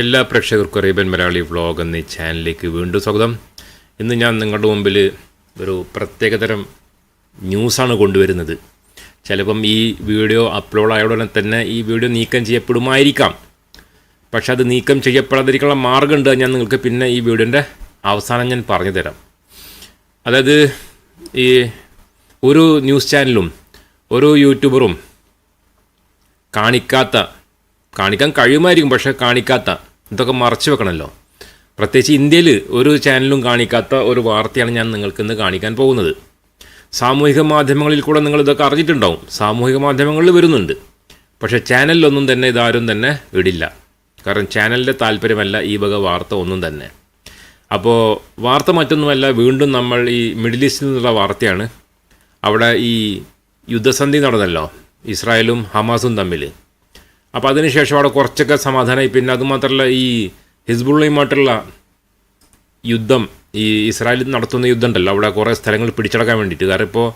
എല്ലാ പ്രേക്ഷകർക്കും Arabian Malayali vlog എന്നീ ചാനലിലേക്ക് വീണ്ടും സ്വാഗതം. ഇന്ന് ഞാൻ നിങ്ങളുടെ മുമ്പിൽ ഒരു പ്രത്യേകതരം ന്യൂസാണ് കൊണ്ടുവരുന്നത്. ചിലപ്പം ഈ വീഡിയോ അപ്ലോഡ് ആയ ഉടനെ തന്നെ ഈ വീഡിയോ നീക്കം ചെയ്യപ്പെടുമായിരിക്കാം. പക്ഷെ അത് നീക്കം ചെയ്യപ്പെടാതിരിക്കാനുള്ള മാർഗമുണ്ട് ഞാൻ നിങ്ങൾക്ക് പിന്നെ ഈ വീഡിയോന്റെ അവസാനം ഞാൻ പറഞ്ഞു തരാം അതായത് ഈ ഒരു ന്യൂസ് ചാനലും ഒരു യൂട്യൂബറും കാണിക്കാത്ത കാണിക്കാൻ കഴിയുമായിരിക്കും പക്ഷേ കാണിക്കാത്ത ഇതൊക്കെ മറച്ചു വെക്കണമല്ലോ പ്രത്യേകിച്ച് ഇന്ത്യയിൽ ഒരു ചാനലും കാണിക്കാത്ത ഒരു വാർത്തയാണ് ഞാൻ നിങ്ങൾക്ക് ഇന്ന് കാണിക്കാൻ പോകുന്നത്. സാമൂഹിക മാധ്യമങ്ങളിൽ കൂടെ നിങ്ങൾ ഇതൊക്കെ അറിഞ്ഞിട്ടുണ്ടാവും. സാമൂഹിക മാധ്യമങ്ങളിൽ വരുന്നുണ്ട്. പക്ഷേ ചാനലിലൊന്നും തന്നെ ഇതാരും തന്നെ ഇടില്ല. കാരണം ചാനലിന്റെ താല്പര്യമല്ല ഈ വക വാർത്ത ഒന്നും തന്നെ. അപ്പോൾ വാർത്ത മറ്റൊന്നുമല്ല വീണ്ടും നമ്മൾ ഈ മിഡിൽ ഈസ്റ്റിൽ നിന്നുള്ള വാർത്തയാണ്. അവിടെ ഈ യുദ്ധസന്ധി നടന്നല്ലോ ഇസ്രായേലും ഹമാസും തമ്മിൽ അപ്പോൾ അതിനുശേഷം അവിടെ കുറച്ചൊക്കെ സമാധാനമായി പിന്നെ അതുമാത്രമല്ല ഈ ഹിസ്ബുള്ളയുമായിട്ടുള്ള യുദ്ധം ഈ ഇസ്രായേലിൽ നടത്തുന്ന യുദ്ധം ഉണ്ടല്ലോ അവിടെ കുറേ സ്ഥലങ്ങൾ പിടിച്ചടക്കാൻ വേണ്ടിയിട്ട്. കാരണം ഇപ്പോൾ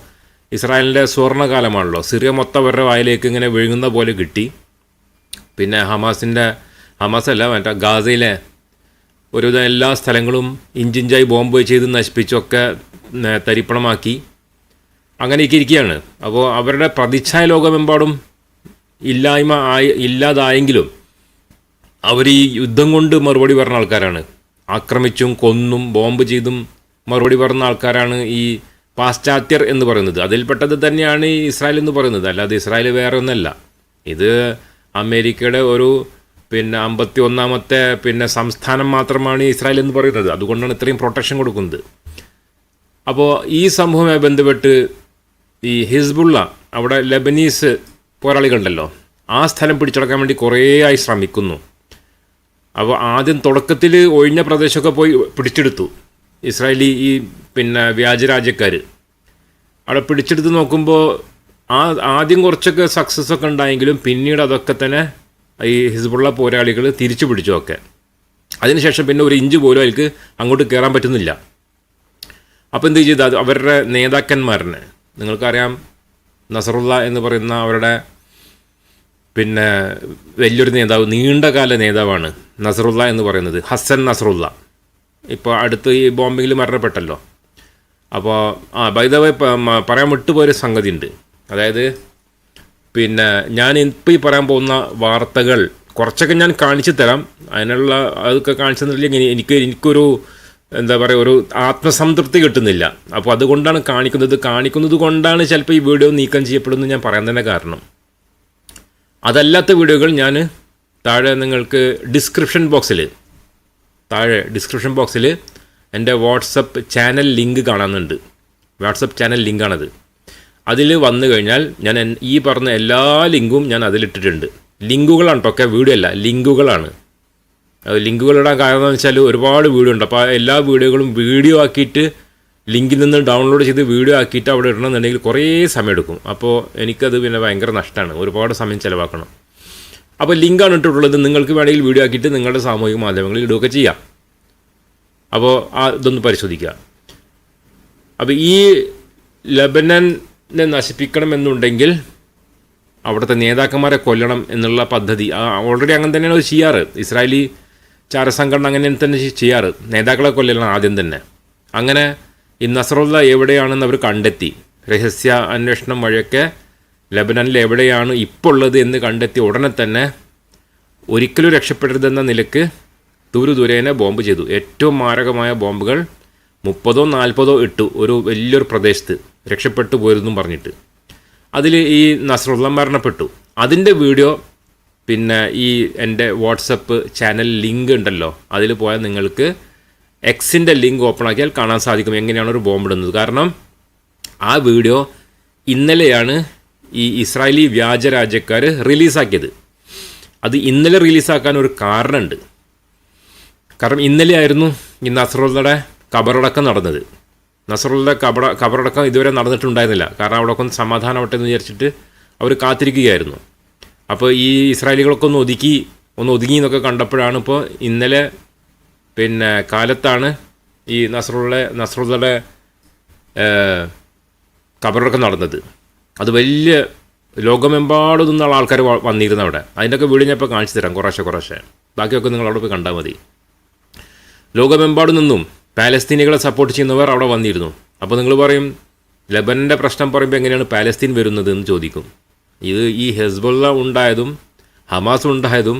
ഇസ്രായേലിന്റെ സുവർണകാലമാണല്ലോ സിറിയ മൊത്തം അവരുടെ വായിലേക്ക് ഇങ്ങനെ വിഴുങ്ങുന്ന പോലെ കിട്ടി. പിന്നെ ഹമാസിന്റെ ഹമാസ് അല്ല മറ്റേ ഗാസയിലെ ഒരുവിധം എല്ലാ സ്ഥലങ്ങളും ഇഞ്ചിഞ്ചായി ബോംബ് ചെയ്ത് നശിപ്പിച്ചൊക്കെ തരിപ്പണമാക്കി. അങ്ങനെയൊക്കെ ഇരിക്കുകയാണ്. അപ്പോൾ അവരുടെ പ്രതിച്ഛായ ലോകമെമ്പാടും ഇല്ലായ്മ ആയി ഇല്ലാതായെങ്കിലും അവർ ഈ യുദ്ധം കൊണ്ട് മറുപടി പറഞ്ഞ ആൾക്കാരാണ്. ആക്രമിച്ചും കൊന്നും ബോംബ് ചെയ്തും മറുപടി പറഞ്ഞ ആൾക്കാരാണ് ഈ പാശ്ചാത്യർ എന്ന് പറയുന്നത്. അതിൽപ്പെട്ടത് തന്നെയാണ് ഇസ്രായേൽ എന്ന് പറയുന്നത്. അല്ലാതെ ഇസ്രായേൽ വേറെ ഒന്നല്ല. ഇത് അമേരിക്കയുടെ ഒരു പിന്നെ അമ്പത്തി ഒന്നാമത്തെ പിന്നെ സംസ്ഥാനം മാത്രമാണ് ഇസ്രായേൽ എന്ന് പറയുന്നത്. അതുകൊണ്ടാണ് ഇത്രയും പ്രൊട്ടക്ഷൻ കൊടുക്കുന്നത്. അപ്പോൾ ഈ സംഭവവുമായി ബന്ധപ്പെട്ട് ഈ ഹിസ്ബുള്ള അവിടെ ലെബനീസ് പോരാളികളുണ്ടല്ലോ. ആ സ്ഥലം പിടിച്ചടക്കാൻ വേണ്ടി കുറേ ആയി ശ്രമിക്കുന്നു. അപ്പോൾ ആദ്യം തുടക്കത്തിൽ ഒഴിഞ്ഞ പ്രദേശമൊക്കെ പോയി പിടിച്ചെടുത്തു. ഇസ്രായേലി ഈ പിന്നെ വ്യാജരാജ്യക്കാർ അവിടെ പിടിച്ചെടുത്ത് നോക്കുമ്പോൾ ആ ആദ്യം കുറച്ചൊക്കെ സക്സസ് ഒക്കെ ഉണ്ടായെങ്കിലും പിന്നീട് അതൊക്കെ തന്നെ ഈ ഹിസ്ബുള്ള പോരാളികൾ തിരിച്ചു പിടിച്ചു ഒക്കെ. അതിനുശേഷം പിന്നെ ഒരു ഇഞ്ച് പോലും അവർക്ക് അങ്ങോട്ട് കയറാൻ പറ്റുന്നില്ല. അപ്പോൾ എന്ത് ചെയ്തു? അവരുടെ നേതാക്കന്മാരനെ. നിങ്ങൾക്കറിയാം നസറുള്ള എന്ന് പറയുന്ന അവരുടെ പിന്നെ വലിയൊരു നേതാവ് നീണ്ടകാല നേതാവാണ് നസറുള്ള എന്ന് പറയുന്നത്. ഹസൻ നസറുള്ള ഇപ്പോൾ അടുത്ത് ഈ ബോംബിങ്ങിൽ മരണപ്പെട്ടല്ലോ. അപ്പോൾ ആ ബൈദവ പറയാൻ വിട്ടുപോയൊരു സംഗതി ഉണ്ട് അതായത് പിന്നെ ഞാൻ ഇപ്പോൾ ഈ പറയാൻ പോകുന്ന വാർത്തകൾ കുറച്ചൊക്കെ ഞാൻ കാണിച്ചു തരാം. അതിനുള്ള അതൊക്കെ കാണിച്ചു തന്നില്ലെങ്കിൽ എനിക്ക് എനിക്കൊരു എന്താ പറയുക ഒരു ആത്മസംതൃപ്തി കിട്ടുന്നില്ല. അപ്പോൾ അതുകൊണ്ടാണ് കാണിക്കുന്നത്. കാണിക്കുന്നത് കൊണ്ടാണ് ചിലപ്പോൾ ഈ വീഡിയോ നീക്കം ചെയ്യപ്പെടുന്നത് ഞാൻ പറയാൻ തന്നെ കാരണം. അതല്ലാത്ത വീഡിയോകൾ ഞാൻ താഴെ നിങ്ങൾക്ക് ഡിസ്ക്രിപ്ഷൻ ബോക്സിൽ താഴെ ഡിസ്ക്രിപ്ഷൻ ബോക്സിൽ എന്റെ വാട്സപ്പ് ചാനൽ ലിങ്ക് കാണാനുണ്ട്. വാട്സപ്പ് ചാനൽ ലിങ്കാണത്. അതിൽ വന്നു കഴിഞ്ഞാൽ ഞാൻ ഈ പറഞ്ഞ എല്ലാ ലിങ്കും ഞാൻ അതിലിട്ടിട്ടുണ്ട്. ലിങ്കുകളാണ് കേട്ടോ വീഡിയോ അല്ല ലിങ്കുകളാണ്. ലിങ്കുകൾ ഇടാൻ കാരണം എന്ന് വെച്ചാൽ ഒരുപാട് വീഡിയോ ഉണ്ട് അപ്പോൾ എല്ലാ വീഡിയോകളും വീഡിയോ ആക്കിയിട്ട് ലിങ്കിൽ നിന്ന് ഡൗൺലോഡ് ചെയ്ത് വീഡിയോ ആക്കിയിട്ട് അവിടെ ഇടണമെന്നുണ്ടെങ്കിൽ കുറേ സമയം എടുക്കും അപ്പോൾ എനിക്കത് പിന്നെ ഭയങ്കര നഷ്ടമാണ്. ഒരുപാട് സമയം ചിലവാക്കണം. അപ്പോൾ ലിങ്കാണ് ഇട്ടിട്ടുള്ളത്. നിങ്ങൾക്ക് വേണമെങ്കിൽ വീഡിയോ ആക്കിയിട്ട് നിങ്ങളുടെ സാമൂഹിക മാധ്യമങ്ങളിൽ ഇടുകയൊക്കെ ചെയ്യാം. അപ്പോൾ ആ ഇതൊന്ന് പരിശോധിക്കുക. അപ്പോൾ ഈ ലബനനെ നശിപ്പിക്കണമെന്നുണ്ടെങ്കിൽ അവിടുത്തെ നേതാക്കന്മാരെ കൊല്ലണം എന്നുള്ള പദ്ധതി. ഓൾറെഡി അങ്ങനെ തന്നെയാണ് അവർ ചെയ്യാറ്. ഇസ്രായേലി ചാരസംഘടന അങ്ങനെ തന്നെ ചെയ്യാറ്. നേതാക്കളെ കൊല്ലലാണ് ആദ്യം തന്നെ. അങ്ങനെ ഈ നസറുള്ള എവിടെയാണെന്ന് അവർ കണ്ടെത്തി. രഹസ്യ അന്വേഷണം വഴിയൊക്കെ ലബനനിൽ എവിടെയാണ് ഇപ്പോൾ ഉള്ളത് എന്ന് കണ്ടെത്തി ഉടനെ തന്നെ ഒരിക്കലും രക്ഷപ്പെടരുതെന്ന നിലയ്ക്ക് ദൂരെ ദൂരേനെ ബോംബ് ചെയ്തു. ഏറ്റവും മാരകമായ ബോംബുകൾ മുപ്പതോ നാൽപ്പതോ ഇട്ടു ഒരു വലിയൊരു പ്രദേശത്ത്. രക്ഷപ്പെട്ടു പോയതെന്നും പറഞ്ഞിട്ട്. അതിൽ ഈ നസറുള്ള മരണപ്പെട്ടു. അതിന്റെ വീഡിയോ പിന്നെ ഈ എന്റെ വാട്സപ്പ് ചാനൽ ലിങ്ക് ഉണ്ടല്ലോ അതിൽ പോയാൽ നിങ്ങൾക്ക് എക്സിന്റെ ലിങ്ക് ഓപ്പൺ ആക്കിയാൽ കാണാൻ സാധിക്കും എങ്ങനെയാണ് ഒരു ബോംബ് ഇടുന്നത്. കാരണം ആ വീഡിയോ ഇന്നലെയാണ് ഈ ഇസ്രായേലി വ്യാജരാജ്യക്കാർ റിലീസാക്കിയത് അത് ഇന്നലെ റിലീസാക്കാൻ ഒരു കാരണമുണ്ട്. കാരണം ഇന്നലെ ആയിരുന്നു ഈ നസറുള്ളയുടെ കബറടക്കം നടന്നത്. നസറുള്ളയുടെ കബറ കബറടക്കം ഇതുവരെ നടന്നിട്ടുണ്ടായിരുന്നില്ല. കാരണം അവിടെ ഒക്കെ ഒന്ന് സമാധാനമാവട്ടെ എന്ന് വിചാരിച്ചിട്ട് അവർ കാത്തിരിക്കുകയായിരുന്നു. അപ്പോൾ ഈ ഇസ്രായേലികളൊക്കെ ഒന്ന് ഒതുക്കി ഒന്ന് ഒതുങ്ങി എന്നൊക്കെ കണ്ടപ്പോഴാണ് ഇപ്പോൾ ഇന്നലെ പിന്നെ കാലത്താണ് ഈ നസറുള്ള നസറുള്ളയുടെ കബറൊക്കെ നടന്നത്. അത് വലിയ ലോകമെമ്പാടും നിന്നുള്ള ആൾക്കാർ വന്നിരുന്നു അവിടെ. അതിന്റെയൊക്കെ വീഡിയോ ഞാൻ ഇപ്പോൾ കാണിച്ചു തരാം കുറേശ്ശെ കുറേശ്ശെ. ബാക്കിയൊക്കെ നിങ്ങൾ അവിടെ പോയി കണ്ടാൽ മതി. ലോകമെമ്പാടും നിന്നും പാലസ്തീനികളെ സപ്പോർട്ട് ചെയ്യുന്നവർ അവിടെ വന്നിരുന്നു. അപ്പോൾ നിങ്ങൾ പറയും ലബനന്റെ പ്രശ്നം പറയുമ്പോൾ എങ്ങനെയാണ് പാലസ്തീൻ വരുന്നത് എന്ന് ചോദിക്കും. ഇത് ഈ ഹെസ്ബുള്ള ഉണ്ടായതും ഹമാസ് ഉണ്ടായതും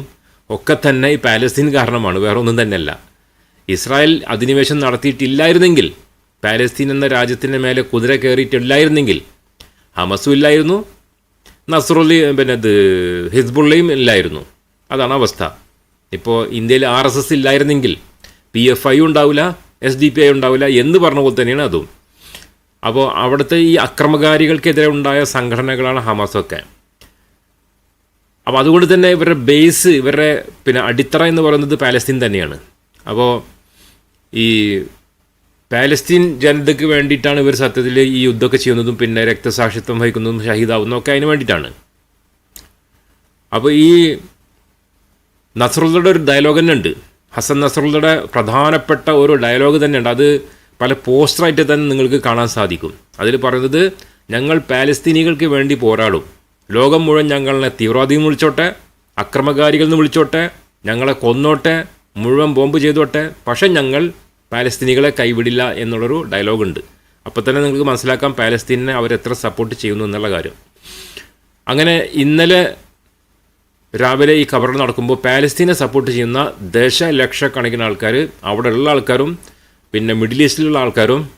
ഒക്കെ തന്നെ ഈ പാലസ്തീൻ കാരണമാണ് വേറെ ഒന്നും തന്നെയല്ല. ഇസ്രായേൽ അധിനിവേശം നടത്തിയിട്ടില്ലായിരുന്നെങ്കിൽ പാലസ്തീൻ എന്ന രാജ്യത്തിന്റെ മേലെ കുതിര കയറിയിട്ടില്ലായിരുന്നെങ്കിൽ ഹമസും ഇല്ലായിരുന്നു നസ്രുള്ളി പിന്നെ ഇത് ഹിസ്ബുള്ളയും ഇല്ലായിരുന്നു. അതാണ് അവസ്ഥ. ഇപ്പോൾ ഇന്ത്യയിൽ ആർ എസ് എസ് ഇല്ലായിരുന്നെങ്കിൽ പി എഫ് ഐ ഉണ്ടാവില്ല എസ് ഡി പി ഐ ഉണ്ടാവില്ല എന്ന് പറഞ്ഞ പോലെ തന്നെയാണ് അതും. അപ്പോൾ അവിടുത്തെ ഈ അക്രമകാരികൾക്കെതിരെ ഉണ്ടായ സംഘടനകളാണ് ഹമാസൊക്കെ അപ്പോൾ അതുകൊണ്ട് തന്നെ ഇവരുടെ ബേസ് ഇവരുടെ പിന്നെ അടിത്തറ എന്ന് പറയുന്നത് പാലസ്തീൻ തന്നെയാണ്. അപ്പോൾ ഈ പാലസ്തീൻ ജനതയ്ക്ക് വേണ്ടിയിട്ടാണ് ഇവർ സത്യത്തിൽ ഈ യുദ്ധമൊക്കെ ചെയ്യുന്നതും പിന്നെ രക്തസാക്ഷിത്വം വഹിക്കുന്നതും ഷഹീദാവുന്നതും ഒക്കെ അതിന് വേണ്ടിയിട്ടാണ്. അപ്പോൾ ഈ നസറുള്ളയുടെ ഒരു ഡയലോഗ് തന്നെ ഉണ്ട് ഹസൻ നസറുള്ളയുടെ പ്രധാനപ്പെട്ട ഒരു ഡയലോഗ് തന്നെ ഉണ്ട് അത് പല പോസ്റ്ററായിട്ട് തന്നെ നിങ്ങൾക്ക് കാണാൻ സാധിക്കും. അതിൽ പറയുന്നത് ഞങ്ങൾ പാലസ്തീനികൾക്ക് വേണ്ടി പോരാടും. ലോകം മുഴുവൻ ഞങ്ങളെ തീവ്രവാദി എന്ന് വിളിച്ചോട്ടെ അക്രമകാരികൾ എന്ന് വിളിച്ചോട്ടെ ഞങ്ങളെ കൊന്നോട്ടെ മുഴുവൻ ബോംബ് ചെയ്തോട്ടെ പക്ഷേ ഞങ്ങൾ പാലസ്തീനികളെ കൈവിടില്ല എന്നുള്ളൊരു ഡയലോഗുണ്ട് അപ്പോൾ തന്നെ നിങ്ങൾക്ക് മനസ്സിലാക്കാം പാലസ്തീനെ അവരെത്ര സപ്പോർട്ട് ചെയ്യുന്നു എന്നുള്ള കാര്യം. അങ്ങനെ ഇന്നലെ രാവിലെ ഈ കബറിൽ നടക്കുമ്പോൾ പാലസ്തീനെ സപ്പോർട്ട് ചെയ്യുന്ന ദശലക്ഷക്കണക്കിന് ആൾക്കാർ അവിടെയുള്ള ആൾക്കാരും പിന്നെ മിഡിൽ ഈസ്റ്റിലുള്ള ആൾക്കാരും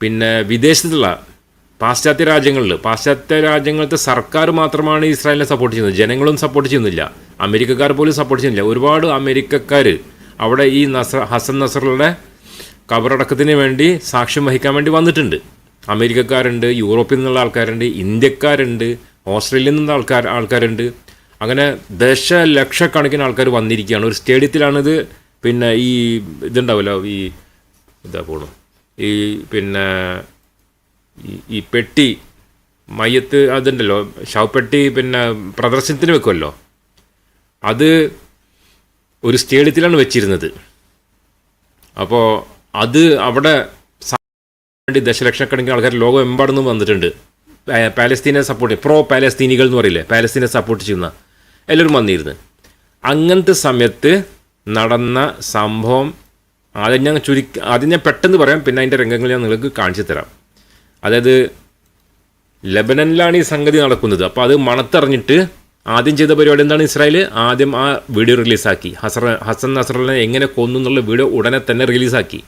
പിന്നെ വിദേശത്തുള്ള പാശ്ചാത്യ രാജ്യങ്ങളിൽ പാശ്ചാത്യ രാജ്യങ്ങളിലത്തെ സർക്കാർ മാത്രമാണ് ഇസ്രായേലിനെ സപ്പോർട്ട് ചെയ്യുന്നത്. ജനങ്ങളും സപ്പോർട്ട് ചെയ്യുന്നില്ല. അമേരിക്കക്കാർ പോലും സപ്പോർട്ട് ചെയ്യുന്നില്ല. ഒരുപാട് അമേരിക്കക്കാർ അവിടെ ഈ നസർ ഹസൻ നസറുടെ കബറടക്കത്തിന് വേണ്ടി സാക്ഷ്യം വഹിക്കാൻ വേണ്ടി വന്നിട്ടുണ്ട്. അമേരിക്കക്കാരുണ്ട് യൂറോപ്പിൽ നിന്നുള്ള ആൾക്കാരുണ്ട് ഇന്ത്യക്കാരുണ്ട് ഓസ്ട്രേലിയയിൽ നിന്നുള്ള ആൾക്കാർ ആൾക്കാരുണ്ട്. അങ്ങനെ ദശലക്ഷക്കണക്കിന് ആൾക്കാർ വന്നിരിക്കുകയാണ്. ഒരു സ്റ്റേഡിയത്തിലാണിത് പിന്നെ ഈ ഇതുണ്ടാവില്ല ഈ ഇതാ പോണു. ഈ പിന്നെ ഈ- പെട്ടി മയ്യത്ത് അതുണ്ടല്ലോ. ശവപ്പെട്ടി പിന്നെ പ്രദർശനത്തിന് വെക്കുമല്ലോ അത് ഒരു സ്റ്റേഡിയത്തിലാണ് വെച്ചിരുന്നത്. അപ്പോൾ അത് അവിടെ വേണ്ടി ദശലക്ഷക്കണക്കിന് ആൾക്കാർ ലോകമെമ്പാടും വന്നിട്ടുണ്ട്. പാലസ്തീനെ സപ്പോർട്ട് പ്രോ പാലസ്തീനികൾ എന്ന് പറയില്ലേ? പാലസ്തീനെ സപ്പോർട്ട് ചെയ്യുന്ന എല്ലാവരും വന്നിരുന്നു. അങ്ങനത്തെ സമയത്ത് നടന്ന സംഭവം ആദ്യം ഞാൻ ചുരുക്കി ആദ്യം ഞാൻ പെട്ടെന്ന് പറയാം പിന്നെ അതിന്റെ രംഗങ്ങൾ ഞാൻ നിങ്ങൾക്ക് കാണിച്ചു തരാം. അതായത് ലബനനിലാണ് ഈ സംഗതി നടക്കുന്നത്. അപ്പോൾ അത് മണത്തറിഞ്ഞിട്ട് ആദ്യം ചെയ്ത പരിപാടി എന്താണ് ഇസ്രായേൽ ആദ്യം ആ വീഡിയോ റിലീസാക്കി. ഹസർ ഹസൻ നസറിനെ എങ്ങനെ കൊന്നു എന്നുള്ള വീഡിയോ ഉടനെ തന്നെ റിലീസാക്കി.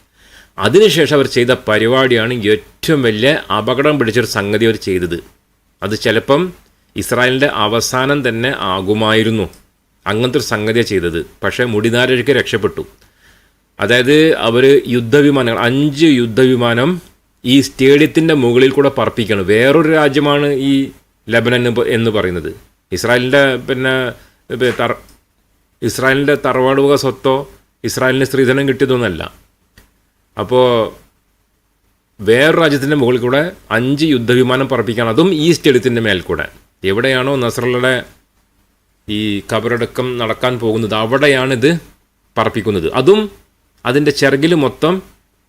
അതിനുശേഷം അവർ ചെയ്ത പരിപാടിയാണ് ഏറ്റവും വലിയ അപകടം പിടിച്ചൊരു സംഗതി അവർ ചെയ്തത്. അത് ചിലപ്പം ഇസ്രായേലിന്റെ അവസാനം തന്നെ ആകുമായിരുന്നു. അങ്ങനത്തെ ഒരു സംഗതിയാണ് ചെയ്തത്. പക്ഷേ മുടിനാരഴിക്ക് രക്ഷപ്പെട്ടു. അതായത് അവർ യുദ്ധവിമാനങ്ങൾ അഞ്ച് യുദ്ധവിമാനം ഈ സ്റ്റേഡിയത്തിന്റെ മുകളിൽ കൂടെ പറപ്പിക്കുകയാണ്. വേറൊരു രാജ്യമാണ് ഈ ലബനൻ എന്ന് പറയുന്നത്. ഇസ്രായേലിന്റെ പിന്നെ തറ ഇസ്രായേലിന്റെ തറവാടുക സ്വത്തോ ഇസ്രായേലിന് സ്ത്രീധനം കിട്ടിയതൊന്നല്ല. അപ്പോൾ വേറൊരു രാജ്യത്തിന്റെ മുകളിൽ കൂടെ അഞ്ച് യുദ്ധവിമാനം പറപ്പിക്കുകയാണ്. അതും ഈ സ്റ്റേഡിയത്തിന്റെ മേൽ കൂടെ. എവിടെയാണോ നസറുള്ളയുടെ ഈ കബറടക്കം നടക്കാൻ പോകുന്നത് അവിടെയാണിത് പറപ്പിക്കുന്നത്. അതും അതിന്റെ ചിറകിൽ മൊത്തം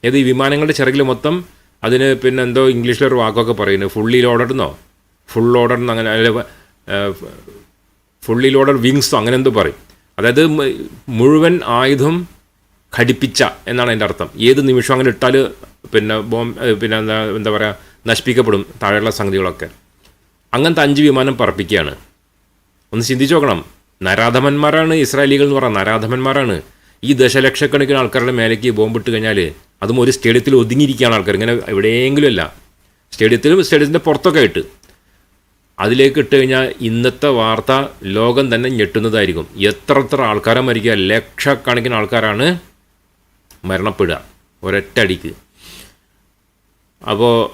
ഏത് ഈ വിമാനങ്ങളുടെ ചിറകിൽ മൊത്തം അതിന് പിന്നെ എന്തോ ഇംഗ്ലീഷിലൊരു വാക്കൊക്കെ പറയുന്നു. ഫുള്ളി ലോഡഡ് എന്നോ? ഫുൾ ലോഡഡ് അങ്ങനെ ഫുള്ളി ലോഡഡ് വിങ്സോ അങ്ങനെ എന്തോ പറയും. അതായത് മുഴുവൻ ആയുധം ഘടിപ്പിച്ച എന്നാണ് അതിന്റെ അർത്ഥം. ഏത് നിമിഷം അങ്ങനെ ഇട്ടാൽ പിന്നെ ബോം പിന്നെ എന്താ എന്താ പറയുക നശിപ്പിക്കപ്പെടും താഴെയുള്ള സംഗതികളൊക്കെ. അങ്ങനത്തെ അഞ്ച് വിമാനം പറപ്പിക്കുകയാണ്. ഒന്ന് ചിന്തിച്ചു നോക്കണം. നരാധമന്മാരാണ് ഇസ്രായേലികൾ എന്ന് പറയാം നരാധമന്മാരാണ്. ഈ ദശലക്ഷക്കണക്കിന് ആൾക്കാരുടെ മേലേക്ക് ബോംബിട്ട് കഴിഞ്ഞാൽ അതും ഒരു സ്റ്റേഡിയത്തിൽ ഒതുങ്ങിയിരിക്കുകയാണ് ആൾക്കാർ. ഇങ്ങനെ എവിടെയെങ്കിലും അല്ല. സ്റ്റേഡിയത്തിലും സ്റ്റേഡിയത്തിന്റെ പുറത്തൊക്കെ ആയിട്ട്. അതിലേക്ക് ഇട്ട് കഴിഞ്ഞാൽ ഇന്നത്തെ വാർത്ത ലോകം തന്നെ ഞെട്ടുന്നതായിരിക്കും. എത്ര എത്ര ആൾക്കാരെ മരിക്കുക ലക്ഷക്കണക്കിന് ആൾക്കാരാണ് മരണപ്പെടുക ഒരൊറ്റടിക്ക് അപ്പോൾ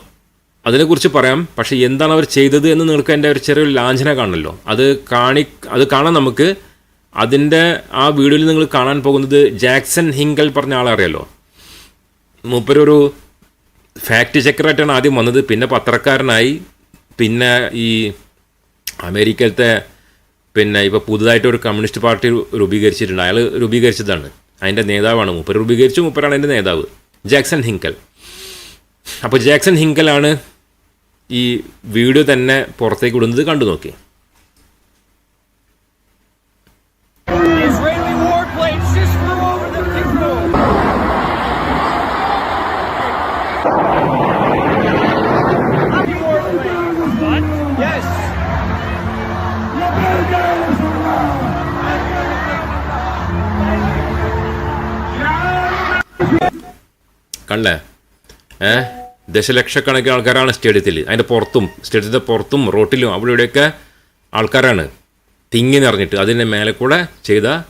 അതിനെക്കുറിച്ച് പറയാം. പക്ഷേ എന്താണ് അവർ ചെയ്തത് എന്ന് നിങ്ങൾക്ക് എന്റെ ഒരു ചെറിയൊരു ലാഞ്ചന കാണണമല്ലോ. അത് കാണി അത് കാണാൻ നമുക്ക് അതിന്റെ ആ വീഡിയോയിൽ നിങ്ങൾ കാണാൻ പോകുന്നത് ജാക്സൺ ഹിങ്കൽ പറഞ്ഞ ആളെ മൂപ്പരൊരു ഫാക്ട് ചെക്കറായിട്ടാണ് ആദ്യം വന്നത്. പിന്നെ പത്രക്കാരനായി. പിന്നെ ഈ അമേരിക്കയിലത്തെ പിന്നെ ഇപ്പോൾ പുതുതായിട്ട് ഒരു കമ്മ്യൂണിസ്റ്റ് പാർട്ടി രൂപീകരിച്ചിട്ടുണ്ട്. അയാൾ രൂപീകരിച്ചതാണ്. അതിന്റെ നേതാവാണ് മൂപ്പർ രൂപീകരിച്ചു മൂപ്പരാണ് അതിന്റെ നേതാവ്. Jackson Hinkel. അപ്പോൾ ജാക്സൺ ഹിങ്കലാണ് ഈ വീഡിയോ തന്നെ പുറത്തേക്ക് വിടുന്നത് കണ്ടു നോക്കി. ഏ? ദശലക്ഷക്കണക്കിന് ആൾക്കാരാണ് സ്റ്റേഡിയത്തിൽ. അതിന്റെ പുറത്തും സ്റ്റേഡിയത്തിന്റെ പുറത്തും റോട്ടിലും അവിടെ ഇവിടെയൊക്കെ ആൾക്കാരാണ്. തിങ്ങി നിറഞ്ഞിട്ട് അതിന്റെ മേലെ കൂടെ ചെയ്ത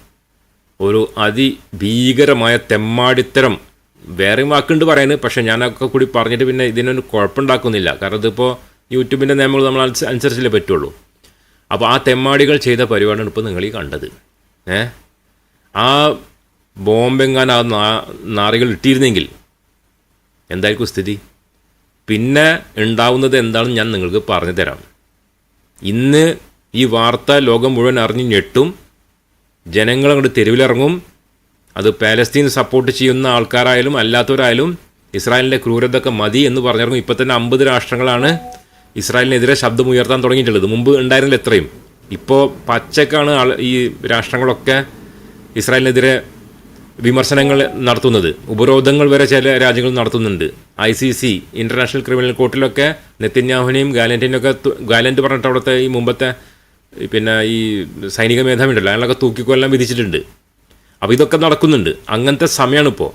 ഒരു അതിഭീകരമായ തെമ്മാടിത്തരം. വേറെയും വാക്കുണ്ട് പറയുന്നത് പക്ഷേ ഞാനൊക്കെ കൂടി പറഞ്ഞിട്ട് പിന്നെ ഇതിനൊരു കുഴപ്പമുണ്ടാക്കുന്നില്ല. കാരണം ഇതിപ്പോൾ യൂട്യൂബിന്റെ നിയമങ്ങൾ നമ്മൾ അനുസ- അനുസരിച്ചല്ലേ പറ്റുള്ളൂ. അപ്പോൾ ആ തെമ്മാടികൾ ചെയ്ത പരിപാടിയാണ് ഇപ്പോൾ നിങ്ങൾ ഈ കണ്ടത്. ഏ? ആ ബോംബെങ്ങാൻ ആ നാറികൾ ഇട്ടിരുന്നെങ്കിൽ എന്തായിരിക്കും സ്ഥിതി? പിന്നെ ഉണ്ടാവുന്നത് എന്താണെന്ന് ഞാൻ നിങ്ങൾക്ക് പറഞ്ഞു തരാം ഇന്ന് ഈ വാർത്ത ലോകം മുഴുവൻ അറിഞ്ഞ് ഞെട്ടും ജനങ്ങൾ അങ്ങോട്ട് തെരുവിലിറങ്ങും അത് പാലസ്തീൻ സപ്പോർട്ട് ചെയ്യുന്ന ആൾക്കാരായാലും അല്ലാത്തവരായാലും ഇസ്രായേലിന്റെ ക്രൂരതൊക്കെ മതി എന്ന് പറഞ്ഞിറങ്ങും. ഇപ്പം തന്നെ അമ്പത് രാഷ്ട്രങ്ങളാണ് ഇസ്രായേലിനെതിരെ ശബ്ദമുയർത്താൻ തുടങ്ങിയിട്ടുള്ളത്. മുമ്പ് ഉണ്ടായിരുന്നില്ല എത്രയും ഇപ്പോൾ പച്ചക്കാണ് ഈ രാഷ്ട്രങ്ങളൊക്കെ ഇസ്രായേലിനെതിരെ വിമർശനങ്ങൾ നടത്തുന്നത്. ഉപരോധങ്ങൾ വരെ ചില രാജ്യങ്ങൾ നടത്തുന്നുണ്ട്. I C C international criminal കോർട്ടിലൊക്കെ നെത്തിന്യാഹുനെയും ഒക്കെ ഗാലന്റ് പറഞ്ഞിട്ട് അവിടുത്തെ ഈ മുമ്പത്തെ പിന്നെ ഈ സൈനിക മേധാവി ഉണ്ടല്ലോ അയാളൊക്കെ തൂക്കിക്കൊല്ലാൻ വിധിച്ചിട്ടുണ്ട്. അപ്പോൾ ഇതൊക്കെ നടക്കുന്നുണ്ട്. അങ്ങനത്തെ സമയമാണ് ഇപ്പോൾ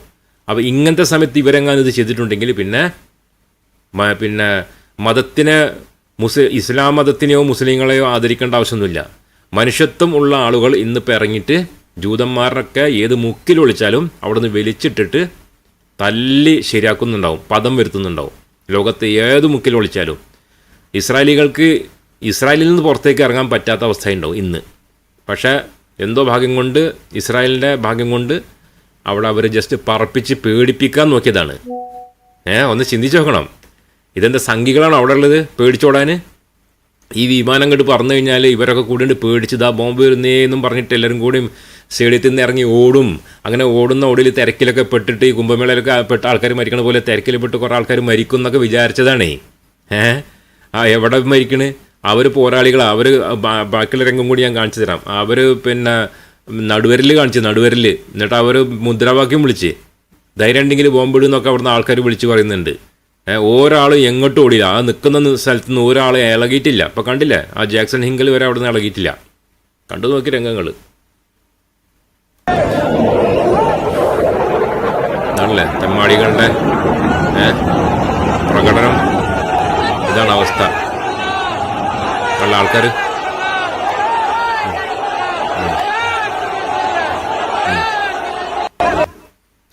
അപ്പോൾ ഇങ്ങനത്തെ സമയത്ത് ഇവരെങ്ങാനും ഇത് ചെയ്തിട്ടുണ്ടെങ്കിൽ പിന്നെ പിന്നെ മതത്തിനെ മുസ് ഇസ്ലാം മതത്തിനെയോ മുസ്ലിങ്ങളെയോ ആദരിക്കേണ്ട ആവശ്യമൊന്നുമില്ല. മനുഷ്യത്വം ഉള്ള ആളുകൾ ഇന്നിപ്പോൾ ഇറങ്ങിയിട്ട് ജൂതന്മാരൊക്കെ ഏത് മുക്കിൽ ഒളിച്ചാലും അവിടെ നിന്ന് വലിച്ചിട്ടിട്ട് തല്ലി ശരിയാക്കുന്നുണ്ടാവും പദം വരുത്തുന്നുണ്ടാവും. ലോകത്തെ ഏത് മുക്കിൽ ഒളിച്ചാലും. ഇസ്രായേലികൾക്ക് ഇസ്രായേലിൽ നിന്ന് പുറത്തേക്ക് ഇറങ്ങാൻ പറ്റാത്ത അവസ്ഥയുണ്ടാവും ഇന്ന്. പക്ഷേ എന്തോ ഭാഗ്യം കൊണ്ട് ഇസ്രായേലിന്റെ ഭാഗ്യം കൊണ്ട് അവിടെ അവർ ജസ്റ്റ് പറപ്പിച്ച് പേടിപ്പിക്കാൻ നോക്കിയതാണ്. ഏ ഒന്ന് ചിന്തിച്ച് നോക്കണം. ഇതെന്താ സംഘികളാണ് അവിടെ ഉള്ളത് പേടിച്ചോടാൻ ഈ വിമാനം കണ്ട് പറഞ്ഞു കഴിഞ്ഞാൽ ഇവരൊക്കെ കൂടിയിട്ട് പേടിച്ചതാ ബോംബ് വരുന്നേ എന്നും പറഞ്ഞിട്ട് എല്ലാവരും കൂടി സ്റ്റേഡിയത്തിൽ നിന്ന് ഇറങ്ങി ഓടും. അങ്ങനെ ഓടുന്ന ഓടിൽ തിരക്കിലൊക്കെ പെട്ടിട്ട് ഈ കുംഭമേളയിലൊക്കെ പെട്ട ആൾക്കാർ മരിക്കണ പോലെ തിരക്കിൽ പെട്ട് കുറേ ആൾക്കാർ മരിക്കും എന്നൊക്കെ വിചാരിച്ചതാണേ. ഏ? ആ എവിടെ മരിക്കണ്? അവർ പോരാളികളാണ് അവർ ബാക്കിയുള്ള രംഗം കൂടി ഞാൻ കാണിച്ചു തരാം. അവർ പിന്നെ നടുവരിൽ കാണിച്ചു നടുവരിൽ എന്നിട്ട് അവർ മുദ്രാവാക്യം വിളിച്ച്. ധൈര്യം ഉണ്ടെങ്കിൽ ബോംബിടുന്നൊക്കെ അവിടുന്ന് ആൾക്കാർ വിളിച്ച് പറയുന്നുണ്ട്. ഒരാൾ എങ്ങോട്ടും ഓടിയില്ല. ആ നിൽക്കുന്ന സ്ഥലത്ത് നിന്ന് ഒരാൾ ഇളകിയിട്ടില്ല. അപ്പം കണ്ടില്ലേ? ആ ജാക്സൺ ഹിങ്കൽ വരെ അവിടെ നിന്ന് ഇളകിയിട്ടില്ല. കണ്ടു നോക്കി രംഗങ്ങൾ ഇതാണല്ലേ തെമ്മാടികളുടെ പ്രകടനം. ഇതാണ് അവസ്ഥ. ഉള്ള ആൾക്കാർ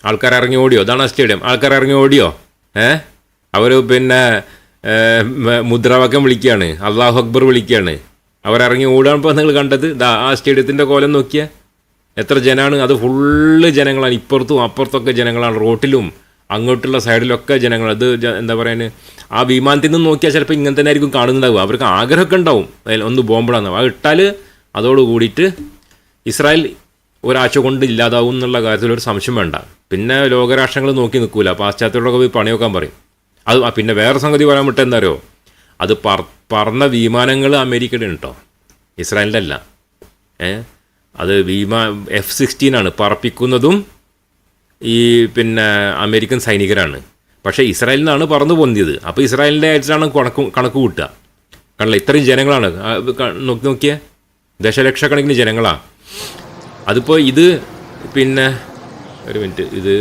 ആൾക്കാർ ഇറങ്ങി ഓടിയോ? അതാണ് സ്റ്റേഡിയം. ആൾക്കാർ ഇറങ്ങി ഓടിയോ? ഏ? അവർ പിന്നെ മുദ്രാവാക്യം വിളിക്കുകയാണ് അള്ളാഹു അക്ബർ വിളിക്കുകയാണ് അവരിറങ്ങി ഓടാണിപ്പോൾ നിങ്ങൾ കണ്ടത്? ആ സ്റ്റേഡിയത്തിന്റെ കോലം നോക്കിയാൽ എത്ര ജനമാണ് അത് ഫുള്ള് ജനങ്ങളാണ്. ഇപ്പുറത്തും അപ്പുറത്തൊക്കെ ജനങ്ങളാണ്. റോട്ടിലും അങ്ങോട്ടുള്ള സൈഡിലൊക്കെ ജനങ്ങൾ അത് എന്താ പറയുക ആ വിമാനത്തിൽ നിന്ന് നോക്കിയാൽ ചിലപ്പോൾ ഇങ്ങനെ തന്നെ ആയിരിക്കും കാണുന്നുണ്ടാവുക. അവർക്ക് ആഗ്രഹമൊക്കെ ഉണ്ടാവും. ഒന്ന് ബോംബിടാന്ന്. അത് ഇട്ടാൽ അതോട് കൂടിയിട്ട് ഇസ്രായേൽ ഒരാഴ്ച കൊണ്ട് ഇല്ലാതാവും എന്നുള്ള കാര്യത്തിൽ ഒരു സംശയം വേണ്ട. പിന്നെ ലോകരാഷ്ട്രങ്ങൾ നോക്കി നിൽക്കില്ല പാശ്ചാത്യരോടൊക്കെ പോയി പണിയൊക്കാൻ പറയും. അത് പിന്നെ വേറെ സംഗതി പറയാൻ വിട്ട എന്താ അത് പറ പറന്ന വിമാനങ്ങൾ അമേരിക്കയുടെ ഉണ്ടോ ഇസ്രായേലിന്റെ അല്ല. ഏ? അത് വിമാ എഫ് സിക്സ്റ്റീൻ ആണ്. പറപ്പിക്കുന്നതും ഈ പിന്നെ അമേരിക്കൻ സൈനികരാണ്. പക്ഷേ ഇസ്രായേലിൽ നിന്നാണ് പറന്നു പൊന്തിയത്. അപ്പോൾ ഇസ്രായേലിന്റെ ആയിട്ടാണ് കണക്ക് കണക്ക് കൂട്ടുക. കാരണം ഇത്രയും ജനങ്ങളാണ്. നോക്കി നോക്കിയേ. ദശലക്ഷക്കണക്കിന് ജനങ്ങളാണ് അതിപ്പോൾ ഇത് പിന്നെ ഒരു മിനിറ്റ്. ഇത്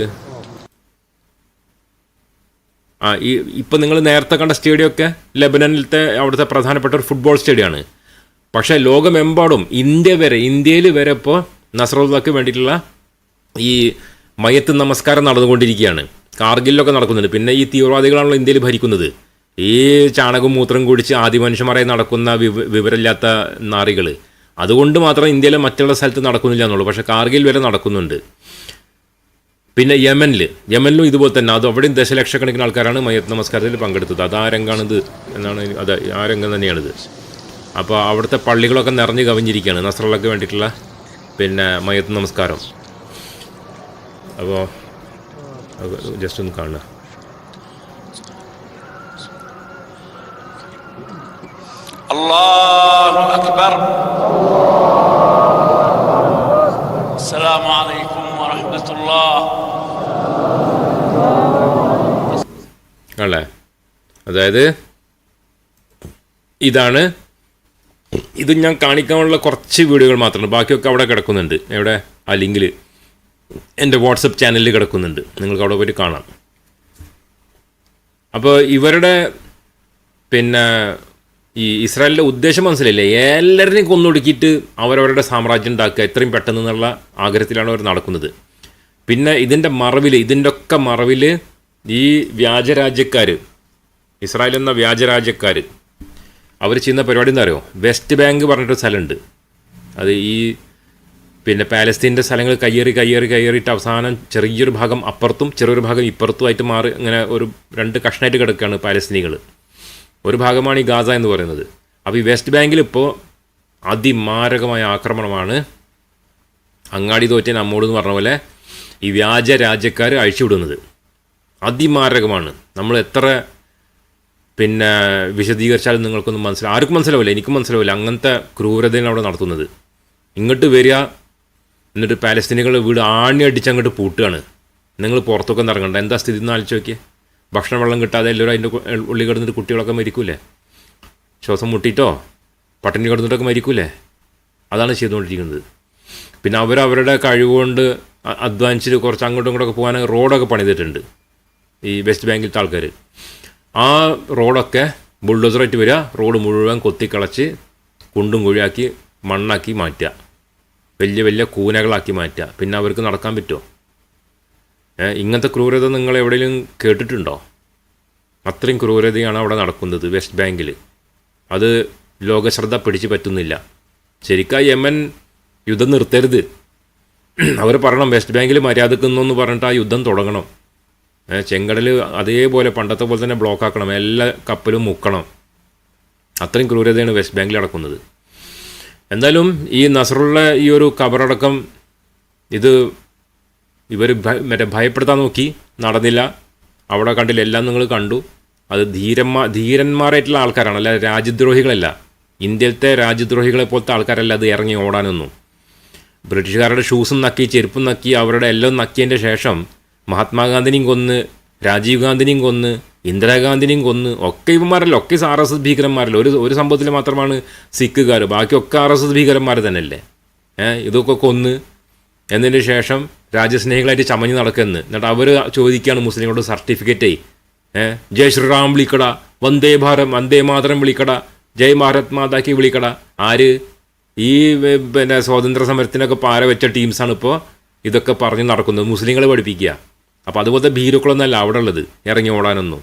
ആ ഈ ഇപ്പം നിങ്ങൾ നേരത്തെ കണ്ട സ്റ്റേഡിയമൊക്കെ ലെബനനിലത്തെ അവിടുത്തെ പ്രധാനപ്പെട്ട ഒരു ഫുട്ബോൾ സ്റ്റേഡിയമാണ്. പക്ഷേ ലോകമെമ്പാടും ഇന്ത്യ വരെ ഇന്ത്യയിൽ വരെ ഇപ്പോൾ നസറുള്ളക്ക് വേണ്ടിയിട്ടുള്ള ഈ മയത്ത് നമസ്കാരം നടന്നുകൊണ്ടിരിക്കുകയാണ്. കാർഗിലൊക്കെ നടക്കുന്നുണ്ട്. പിന്നെ ഈ തീവ്രവാദികളാണല്ലോ ഇന്ത്യയിൽ ഭരിക്കുന്നത്. ഈ ചാണകവും മൂത്രം കുടിച്ച് ആദിമനുഷ്യന്മാരായി നടക്കുന്ന വിവ വിവരമില്ലാത്ത നാറികൾ. അതുകൊണ്ട് മാത്രം ഇന്ത്യയിലെ മറ്റുള്ള സ്ഥലത്ത് നടക്കുന്നില്ല എന്നുള്ളൂ. പക്ഷേ കാർഗിൽ വരെ നടക്കുന്നുണ്ട്. പിന്നെ യമനിൽ യമനിലും ഇതുപോലെ തന്നെ. അത് അവിടെയും ദശലക്ഷക്കണക്കിന് ആൾക്കാരാണ് മയത്ത് നമസ്കാരത്തിൽ പങ്കെടുത്തത്. അത് ആ രംഗമാണിത് എന്നാണ് അത് ആ രംഗം തന്നെയാണിത്. അപ്പോൾ അവിടുത്തെ പള്ളികളൊക്കെ നിറഞ്ഞു കവിഞ്ഞിരിക്കുകയാണ്. നസ്രലക്ക് വേണ്ടിയിട്ടുള്ള പിന്നെ മയത്ത് നമസ്കാരം. അപ്പോൾ ജസ്റ്റ് ഒന്ന് കാണുക. അള്ളാഹു അക്ബർ. അസ്സലാമു അലൈക്കും വറഹ്മത്തുള്ളാഹ്. അല്ലേ? അതായത് ഇതാണ് ഇത് ഞാൻ കാണിക്കാനുള്ള കുറച്ച് വീഡിയോകൾ മാത്രമാണ് ബാക്കിയൊക്കെ അവിടെ കിടക്കുന്നുണ്ട്. എവിടെ? ആ ലിങ്കിൽ എന്റെ വാട്സപ്പ് ചാനലിൽ കിടക്കുന്നുണ്ട്. നിങ്ങൾക്ക് അവിടെ പോയിട്ട് കാണാം. അപ്പോൾ ഇവരുടെ പിന്നെ ഈ ഇസ്രായേലിന്റെ ഉദ്ദേശം മനസ്സിലായില്ലേ? എല്ലാവരെയും കൊന്നൊടുക്കിയിട്ട് അവരവരുടെ സാമ്രാജ്യം ഉണ്ടാക്കുക എത്രയും പെട്ടെന്ന് എന്നുള്ള ആഗ്രഹത്തിലാണ് അവർ നടക്കുന്നത്. പിന്നെ ഇതിന്റെ മറവിൽ ഇതിന്റെ ഒക്കെ മറവിൽ ഈ വ്യാജരാജ്യക്കാർ ഇസ്രായേൽ എന്ന വ്യാജരാജ്യക്കാർ അവർ ചെയ്യുന്ന പരിപാടി എന്താ അറിയോ? വെസ്റ്റ് ബാങ്ക് പറഞ്ഞിട്ടൊരു സ്ഥലമുണ്ട്. അത് ഈ പിന്നെ പാലസ്തീന്റെ സ്ഥലങ്ങൾ കയ്യേറി കയ്യേറി കയ്യേറിയിട്ട് അവസാനം ചെറിയൊരു ഭാഗം അപ്പുറത്തും ചെറിയൊരു ഭാഗം ഇപ്പുറത്തുമായിട്ട് മാറി ഇങ്ങനെ ഒരു രണ്ട് കഷ്ണമായിട്ട് കിടക്കുകയാണ് പാലസ്തീനികൾ ഒരു ഭാഗമാണ് ഈ ഗാസ എന്ന് പറയുന്നത്. അപ്പോൾ ഈ വെസ്റ്റ് ബാങ്കിൽ ഇപ്പോൾ അതിമാരകമായ ആക്രമണമാണ് അങ്ങാടി തോറ്റൻ നമ്മോട് എന്ന് പറഞ്ഞ പോലെ ഈ വ്യാജ രാജ്യക്കാർ അഴിച്ചുവിടുന്നത്. അതിമാരകമാണ്. നമ്മൾ എത്ര പിന്നെ വിശദീകരിച്ചാലും നിങ്ങൾക്കൊന്നും മനസ്സിലാവും ആർക്കും മനസ്സിലാവില്ല എനിക്കും മനസ്സിലാവില്ല അങ്ങനത്തെ ക്രൂരതയാണ് അവിടെ നടത്തുന്നത്. ഇങ്ങോട്ട് വരിക എന്നിട്ട് പാലസ്തീനികളുടെ വീട് ആണി അടിച്ച് അങ്ങോട്ട് പൂട്ടുകയാണ്. നിങ്ങൾ പുറത്തൊക്കെ ഇറങ്ങണ്ട. എന്താ സ്ഥിതി എന്ന് ആലോചിച്ച് നോക്കിയേ. ഭക്ഷണം വെള്ളം കിട്ടാതെ എല്ലാവരും അതിന്റെ ഉള്ളി കിടന്നിട്ട് കുട്ടികളൊക്കെ മരിക്കൂലേ? ശ്വാസം മുട്ടിയിട്ടോ പട്ടിണി കിടന്നിട്ടൊക്കെ മരിക്കൂലേ? അതാണ് ചെയ്തുകൊണ്ടിരിക്കുന്നത്. പിന്നെ അവരവരുടെ കഴിവുകൊണ്ട് അധ്വാനിച്ചിട്ട് കുറച്ച് അങ്ങോട്ടും ഇങ്ങോട്ടൊക്കെ പോകാൻ റോഡൊക്കെ പണിതിട്ടുണ്ട്. ഈ വെസ്റ്റ് ബാങ്കിലത്തെ ആൾക്കാർ ആ റോഡൊക്കെ ബുൾഡോസറായിട്ട് വരിക. റോഡ് മുഴുവൻ കൊത്തിക്കളച്ച് കുണ്ടും കുഴിയാക്കി മണ്ണാക്കി മാറ്റുക. വലിയ വലിയ കൂനകളാക്കി മാറ്റുക. പിന്നെ അവർക്ക് നടക്കാൻ പറ്റുമോ? ഇങ്ങനത്തെ ക്രൂരത നിങ്ങൾ എവിടെയെങ്കിലും കേട്ടിട്ടുണ്ടോ? അത്രയും ക്രൂരതയാണ് അവിടെ നടക്കുന്നത് വെസ്റ്റ് ബാങ്കിൽ. അത് ലോകശ്രദ്ധ പിടിച്ചു പറ്റുന്നില്ല. ശരിക്കും യമൻ യുദ്ധം നിർത്തരുത്. അവർ പറയണം വെസ്റ്റ് ബാങ്കിൽ മര്യാദക്കുന്നെന്ന് പറഞ്ഞിട്ട് ആ യുദ്ധം തുടങ്ങണം. ചെങ്കടൽ അതേപോലെ പണ്ടത്തെ പോലെ തന്നെ ബ്ലോക്ക് ആക്കണം. എല്ലാ കപ്പലും മുക്കണം. അത്രയും ക്രൂരതയാണ് വെസ്റ്റ് ബാങ്കിൽ നടക്കുന്നത്. എന്തായാലും ഈ നസറുള്ള ഈ ഒരു കബറടക്കം ഇത് ഇവർ മറ്റേ ഭയപ്പെടുത്താൻ നോക്കി. നടന്നില്ല. അവിടെ കണ്ടില്ല. എല്ലാം നിങ്ങൾ കണ്ടു. അത് ധീരന്മാ ധീരന്മാരായിട്ടുള്ള ആൾക്കാരാണ്. അല്ല രാജ്യദ്രോഹികളല്ല. ഇന്ത്യയിലത്തെ രാജ്യദ്രോഹികളെ പോലത്തെ ആൾക്കാരല്ല അത് ഇറങ്ങി ഓടാനൊന്നും. ബ്രിട്ടീഷുകാരുടെ ഷൂസും നക്കി ചെരുപ്പും നക്കി അവരുടെ എല്ലാം നക്കിയതിന്റെ ശേഷം മഹാത്മാഗാന്ധിനെയും കൊന്ന് രാജീവ് ഗാന്ധിനെയും കൊന്ന് ഇന്ദിരാഗാന്ധിനെയും കൊന്ന് ഒക്കെ ഇവന്മാരല്ല ഒക്കെ ആർ എസ് എസ് ഭീകരന്മാരല്ല. ഒരു ഒരു സംഭവത്തിൽ മാത്രമാണ് സിഖുകാർ ബാക്കിയൊക്കെ ആർ എസ് എസ് ഭീകരന്മാർ തന്നെയല്ലേ. ഏ ഇതൊക്കെ കൊന്ന് എന്നതിന് ശേഷം രാജ്യസ്നേഹികളായിട്ട് ചമഞ്ഞ് നടക്കുന്നു. എന്നിട്ട് അവർ ചോദിക്കുകയാണ് മുസ്ലിങ്ങളോട് സർട്ടിഫിക്കറ്റേ. ഏഹ് ജയ് ശ്രീറാം വിളിക്കട വന്ദേ ഭാരം വന്ദേ മാതരം വിളിക്കട ജയ് ഭാരത് മാതാക്കി വിളിക്കട. ആര്? ഈ പിന്നെ സ്വാതന്ത്ര്യ സമരത്തിനൊക്കെ പാര വെച്ച ടീംസാണ് ഇപ്പോൾ ഇതൊക്കെ പറഞ്ഞ് നടക്കുന്നത്. മുസ്ലിങ്ങളെ പഠിപ്പിക്കുക. അപ്പോൾ അതുപോലത്തെ ഭീരുക്കളൊന്നല്ല അവിടെ ഉള്ളത് ഇറങ്ങി ഓടാനൊന്നും.